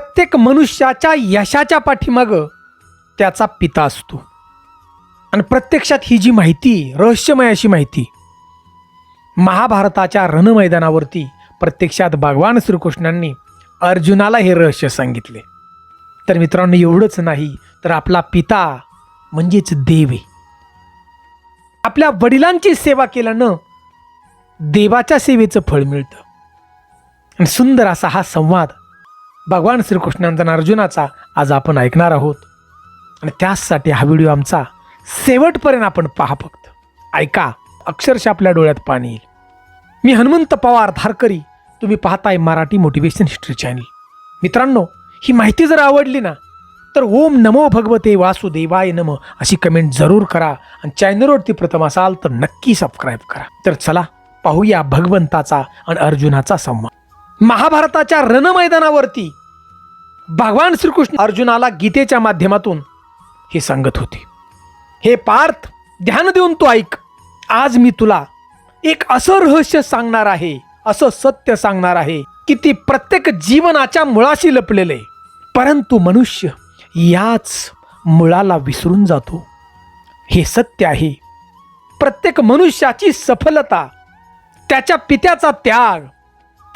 प्रत्येक मनुष्याच्या यशाच्या पाठीमाग त्याचा पिता असतो. आणि प्रत्यक्षात ही जी माहिती रहस्यमय अशी माहिती महाभारताच्या रणमैदानावरती प्रत्यक्षात भगवान श्रीकृष्णांनी अर्जुनाला हे रहस्य सांगितले. तर मित्रांनो एवढंच नाही तर आपला पिता म्हणजेच देव आहे. आपल्या वडिलांची सेवा केल्यानं देवाच्या सेवेचं फळ मिळतं. आणि सुंदर असा हा संवाद भगवान श्रीकृष्णांचा अर्जुनाचा आज आपण ऐकणार आहोत. आणि त्याचसाठी हा व्हिडिओ आमचा शेवटपर्यंत आपण पहा फक्त. ऐका अक्षरशः आपल्या डोळ्यात पाणी येईल. मी हनुमंत पवार धारकरी. तुम्ही पाहताय मराठी मोटिवेशन हिस्ट्री चॅनल मित्रांनो ही माहिती जर आवडली ना तर ओम नमो भगवते वासुदेवाय नम अशी कमेंट जरूर करा आणि चॅनलवरती प्रथम असाल तर नक्की सबस्क्राईब करा. तर चला पाहूया भगवंताचा आणि अर्जुनाचा संवाद. महाभारताच्या रणमैदानावरती भगवान श्रीकृष्ण अर्जुनाला गीतेच्या माध्यमातून हे सांगत होते. हे पार्थ ध्यान देऊन तू ऐक. आज मी तुला एक असं रहस्य सांगणार आहे असं सत्य सांगणार आहे की ती प्रत्येक जीवनाच्या मुळाशी लपलेले. परंतु मनुष्य याच मुळाला विसरून जातो. हे सत्य आहे. प्रत्येक मनुष्याची सफलता त्याच्या पित्याचा त्याग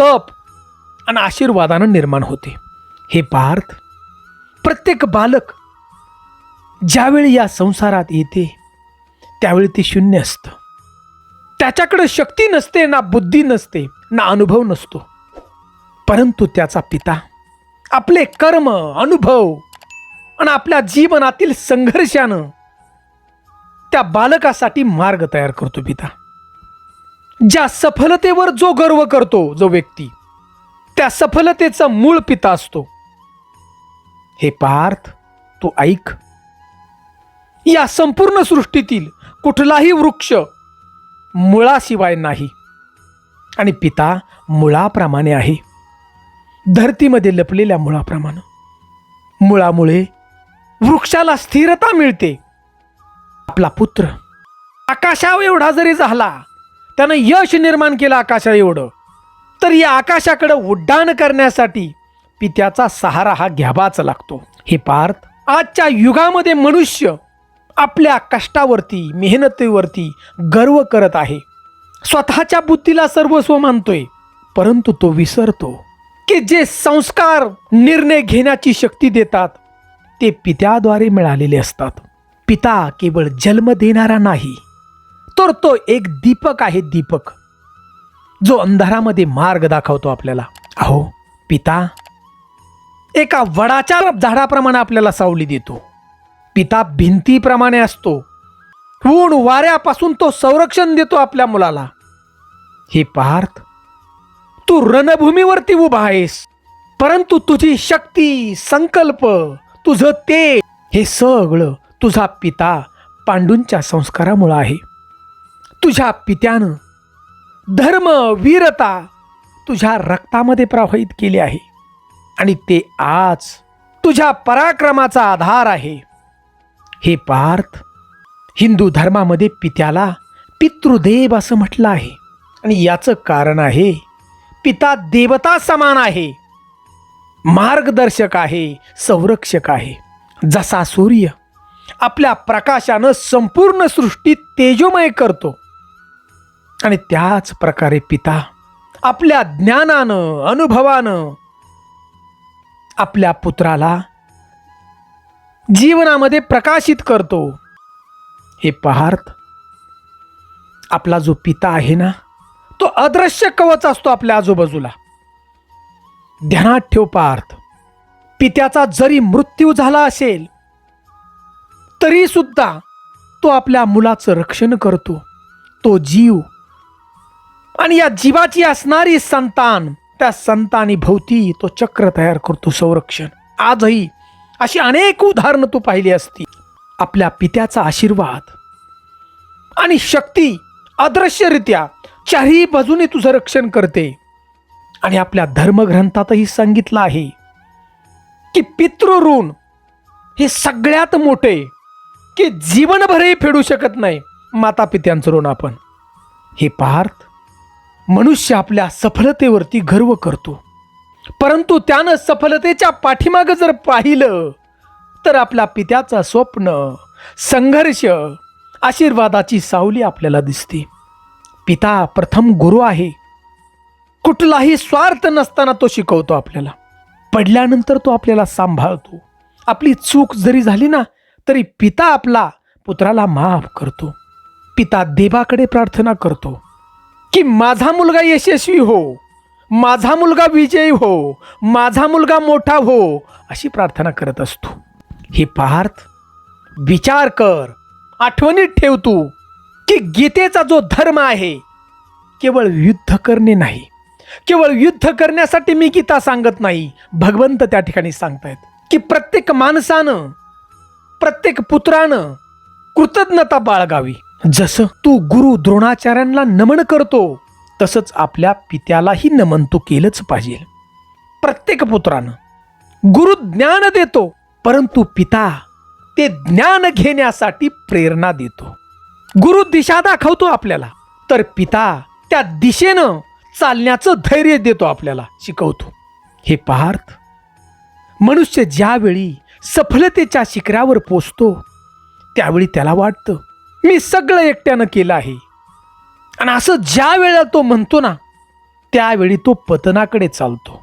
तप आणि आशीर्वादानं निर्माण होते. हे पार्थ प्रत्येक बालक ज्यावेळी या संसारात येते त्यावेळी ते शून्य असतं. त्याच्याकडे शक्ती नसते ना बुद्धी नसते ना अनुभव नसतो. परंतु त्याचा पिता आपले कर्म अनुभव आणि आपल्या जीवनातील संघर्षानं त्या बालकासाठी मार्ग तयार करतो पिता. ज्या सफलतेवर जो गर्व करतो जो व्यक्ती त्या सफलतेचा मूळ पिता असतो. हे पार्थ तू ऐक. या संपूर्ण सृष्टीतील कुठलाही वृक्ष मुळाशिवाय नाही. आणि पिता मुळाप्रमाणे आहे. धरतीमध्ये लपलेल्या मुळाप्रमाणे. मुळामुळे वृक्षाला स्थिरता मिळते. आपला पुत्र आकाशा एवढा जरी झाला त्यानं यश निर्माण केलं आकाशा एवढं तर या आकाशाकडं उड्डाण करण्यासाठी पित्याचा सहारा हा घ्यावाच लागतो. हे पार्थ आजच्या युगामध्ये मनुष्य आपल्या कष्टावरती मेहनतीवरती गर्व करत आहे. स्वतःच्या बुद्धीला सर्वस्व मानतोय परंतु तो विसरतो की जे संस्कार निर्णय घेण्याची शक्ती देतात ते पित्याद्वारे मिळालेले असतात. पिता केवळ जन्म देणारा नाही तर तो एक दीपक आहे दीपक. जो अंधारामध्ये मार्ग दाखवतो आपल्याला. अहो पिता एका वडाच्या झाडाप्रमाणे आपल्याला सावली देतो. पिता भिंतीप्रमाणे असतो. ऊन वाऱ्यापासून तो संरक्षण देतो आपल्या मुलाला. हे पार्थ तू रणभूमीवरती उभा आहेस परंतु तुझी शक्ती संकल्प तुझं ते हे सगळं तुझा पिता पांडूंच्या संस्कारामुळं आहे. तुझ्या पित्यानं धर्म वीरता तुझ्या रक्तामध्ये प्रवाहित केली आहे. आणि ते आज तुझ्या पराक्रमाचा आधार आहे. हे पार्थ हिंदू धर्मामध्ये पित्याला पितृदेव असं म्हटलं आहे. आणि याचं कारण आहे पिता देवता समान आहे. मार्गदर्शक आहे संरक्षक आहे. जसा सूर्य आपल्या प्रकाशानं संपूर्ण सृष्टी तेजोमय करतो. आणि त्याच प्रकारे पिता आपल्या ज्ञानानं अनुभवानं आपल्या पुत्राला जीवनामध्ये प्रकाशित करतो. हे पहार्थ आपला जो पिता आहे ना तो अदृश्य कवच असतो आपल्या आजूबाजूला. ध्यानात ठेव पार्थ पित्याचा जरी मृत्यू झाला असेल तरी सुद्धा तो आपल्या मुलाचं रक्षण करतो. तो जीव आणि या जीवाची असणारी संतान त्या संतानी भोवती तो चक्र तयार करतो संरक्षण. आजही अशी अनेक उदाहरणं तू पाहिली असती. आपल्या पित्याचा आशीर्वाद आणि शक्ती अदृश्यरित्या चारही बाजूने तुझं रक्षण करते. आणि आपल्या धर्मग्रंथातही सांगितलं आहे की पितृऋण हे सगळ्यात मोठे की जीवनभरही फेडू शकत नाही माता पित्यांचं ऋण आपण. हे पार्थ मनुष्य आपल्या सफलतेवरती गर्व करतो. परंतु त्यानं सफलतेच्या पाठीमागं जर पाहिलं तर आपल्या पित्याचं स्वप्न संघर्ष आशीर्वादाची सावली आपल्याला दिसते. पिता प्रथम गुरु आहे. कुठलाही स्वार्थ नसताना तो शिकवतो आपल्याला. पडल्यानंतर तो आपल्याला सांभाळतो. आपली चूक जरी झाली ना तरी पिता आपला पुत्राला माफ करतो. पिता देवाकडे प्रार्थना करतो. की माझा मुलगा यशस्वी हो माझा मुलगा विजयी हो माझा मुलगा मोठा हो अशी प्रार्थना करत असतो. हे पार्थ विचार कर आठवणीत ठेव तू की गीतेचा जो धर्म आहे केवळ युद्ध करणे नाही. केवळ युद्ध करण्यासाठी मी गीता सांगत नाही. भगवंत त्या ठिकाणी सांगतायत की प्रत्येक माणसानं प्रत्येक पुत्रानं कृतज्ञता बाळगावी. जसं तू गुरु द्रोणाचार्यांना नमन करतो तसंच आपल्या पित्यालाही नमन तू केलंच पाहिजे. प्रत्येक पुत्रानं गुरु ज्ञान देतो परंतु पिता ते ज्ञान घेण्यासाठी प्रेरणा देतो. गुरु दिशा दाखवतो आपल्याला तर पिता त्या दिशेनं चालण्याचं धैर्य देतो आपल्याला शिकवतो. हे पार्थ मनुष्य ज्यावेळी सफलतेच्या शिखरावर पोचतो त्यावेळी त्याला वाटतं मी सगळं एकट्यानं केलं आहे. आणि असं ज्या वेळेला तो म्हणतो ना त्यावेळी तो पतनाकडे चालतो.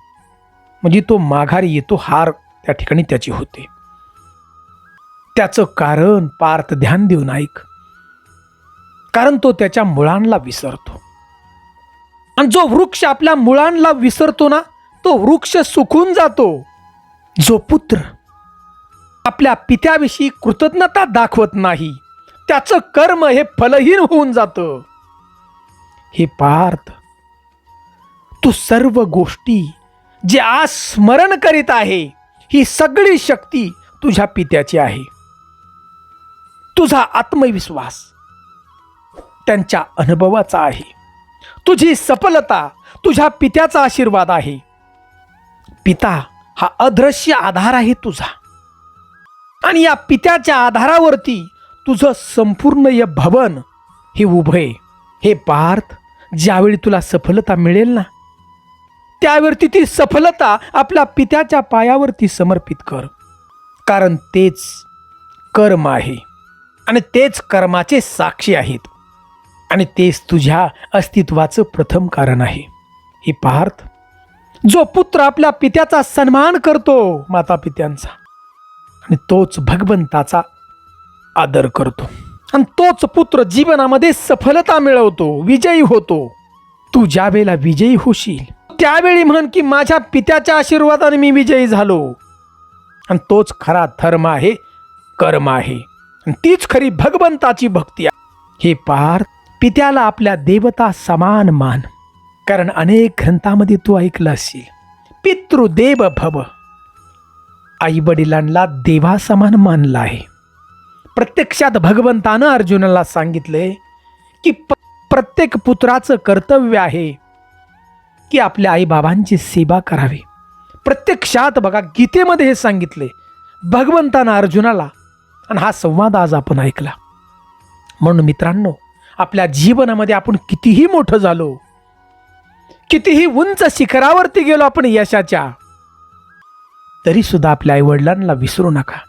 म्हणजे तो माघारी येतो हार त्या ठिकाणी त्याची होते. त्याचं कारण पार्थ ध्यान देऊन ऐक. कारण तो त्याच्या मुळांना विसरतो. आणि जो वृक्ष आपल्या मुळांना विसरतो ना तो वृक्ष सुकून जातो. जो पुत्र आपल्या पित्याविषयी कृतज्ञता दाखवत नाही त्याचं कर्म हे फलहीन होऊन जातं. हे पार्थ तू सर्व गोष्टी जे आज स्मरण करीत आहे ही सगळी शक्ती तुझ्या पित्याची आहे. तुझा आत्मविश्वास त्यांच्या अनुभवाचा आहे. तुझी सफलता तुझ्या पित्याचा आशीर्वाद आहे. पिता हा अदृश्य आधार आहे तुझा. आणि या पित्याच्या आधारावरती तुझं संपूर्ण य भवन हे उभं आहे. हे पार्थ ज्यावेळी तुला सफलता मिळेल ना त्यावरती ती सफलता आपल्या पित्याच्या पायावरती समर्पित कर. कारण तेच कर्म आहे आणि तेच कर्माचे साक्षी आहेत आणि तेच तुझ्या अस्तित्वाचं प्रथम कारण आहे. हे पार्थ जो पुत्र आपल्या पित्याचा सन्मान करतो माता पित्यांचा आणि तोच भगवंताचा आदर करतो. आणि तोच पुत्र जीवनामध्ये सफलता मिळवतो विजयी होतो. तू ज्या वेळेला विजयी होशील त्यावेळी म्हण की माझ्या पित्याच्या आशीर्वादाने मी विजयी झालो. आणि तोच खरा धर्म आहे कर्म आहे. आणि तीच खरी भगवंताची भक्ती आहे. हे पार पित्याला आपल्या देवता समान मान. कारण अनेक ग्रंथामध्ये तू ऐकलं असेल पितृदेव भव. आई वडिलांना देवा समान मानला आहे. प्रत्यक्षात भगवंतानं अर्जुनाला सांगितलंय की प- प्रत्येक पुत्राचं कर्तव्य आहे की आपल्या आईबाबांची सेवा करावी. प्रत्यक्षात बघा गीतेमध्ये हे सांगितले भगवंतानं अर्जुनाला आणि हा संवाद आज आपण ऐकला. म्हणून मित्रांनो आपल्या जीवनामध्ये आपण कितीही मोठं झालो कितीही उंच शिखरावरती गेलो आपण यशाच्या तरी सुद्धा आपल्या आईवडिलांना विसरू नका.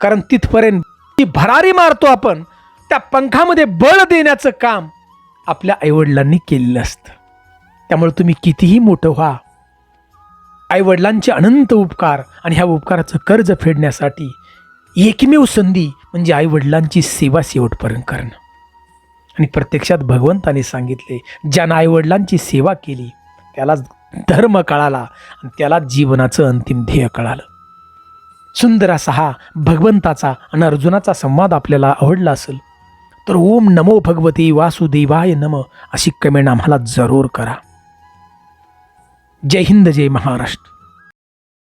कारण तिथपर्यंत ती भरारी मारतो आपण त्या पंखामध्ये बळ देण्याचं काम आपल्या आईवडिलांनी केलेलं असतं. त्यामुळे तुम्ही कितीही मोठं व्हा. आईवडिलांचे अनंत उपकार आणि ह्या उपकाराचं कर्ज फेडण्यासाठी एकमेव संधी म्हणजे आईवडिलांची सेवा शेवटपर्यंत करणं. आणि प्रत्यक्षात भगवंताने सांगितले ज्यानं आईवडिलांची सेवा केली त्याला धर्म कळाला आणि त्याला जीवनाचं अंतिम ध्येय कळालं. सुंदर असा हा भगवंताचा आणि अर्जुनाचा संवाद आपल्याला आवडला असेल तर ओम नमो भगवती वासुदेवाय नम अशी कमेंट आम्हाला जरूर करा. जय हिंद जय महाराष्ट्र.